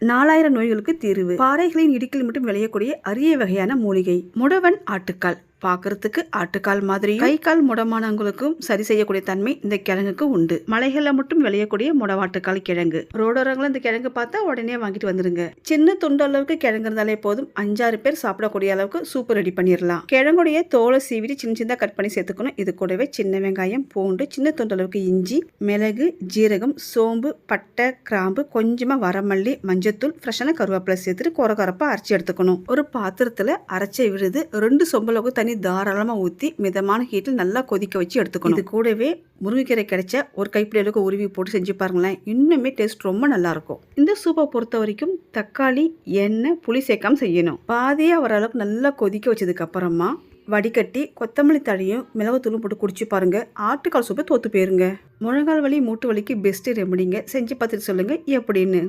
நாலாயிரம் நோய்களுக்கு தீர்வு. பாறைகளின் இடுக்கில் மட்டும் விளையக்கூடிய அரிய வகையான மூலிகை. முடவன் ஆட்டுக்கால். பார்க்கறதுக்கு ஆட்டுக்கால் மாதிரி கை கால் முடமானவங்களுக்கும் சரி செய்யக்கூடிய தன்மை இந்த கிழங்குக்கு உண்டு. மலைகளில் மட்டும் விளையக்கூடிய முடவாட்டுக்கால் கிழங்கு. ரோடோரங்களும் இந்த கிழங்கு பார்த்தா உடனே வாங்கிட்டு வந்துருங்க. சின்ன துண்டு அளவுக்கு கிழங்கு இருந்தாலே போதும். அஞ்சாறு பேர் சாப்பிடக்கூடிய அளவுக்கு சூப்பர் ரெடி பண்ணிடலாம் கிழங்குடைய தோலை சீவிட்டு சின்ன சின்னதாக கட் பண்ணி சேர்த்துக்கணும். இது கூடவே சின்ன வெங்காயம் பூண்டு சின்ன துண்டு அளவுக்கு இஞ்சி மிளகு ஜீரகம் சோம்பு பட்டை கிராம்பு கொஞ்சமாக வரமல்லி மஞ்சத்தூள் ஃப்ரெஷ்ஷான கருவேப்பிலை சேர்த்துட்டு கொரகொரப்பா அரைச்சி எடுத்துக்கணும். ஒரு பாத்திரத்தில் அரைச்ச விழுது ரெண்டு சொம்பளவுக்கு தண்ணி தாராளமாக ஊற்றி மிதமான ஹீட்டில் நல்லா கொதிக்க வச்சு எடுத்துக்கணும். இது கூடவே முருங்கைக்கீரை கிடைச்ச ஒரு கைப்பிடி அளவுக்கு உருவி போட்டு செஞ்சு பாருங்களேன். இன்னுமே டேஸ்ட் ரொம்ப நல்லாயிருக்கும் இந்த சூப்பை பொறுத்த வரைக்கும் தக்காளி எண்ணெய் புளி சேர்க்காம செய்யணும். பாதியாக வர அளவுக்கு நல்லா கொதிக்க வச்சதுக்கப்புறமா வடிகட்டி கொத்தமல்லி தழையும் மிளகுத்தூளும் போட்டு குடிச்சு பாருங்க. ஆட்டுக்கால் சூப்பை தோத்து போயிருங்க. முழங்கால் வலி மூட்டு வலிக்கு பெஸ்ட்டு ரெமடிங்க செஞ்சு பார்த்துட்டு சொல்லுங்கள் எப்படின்னு.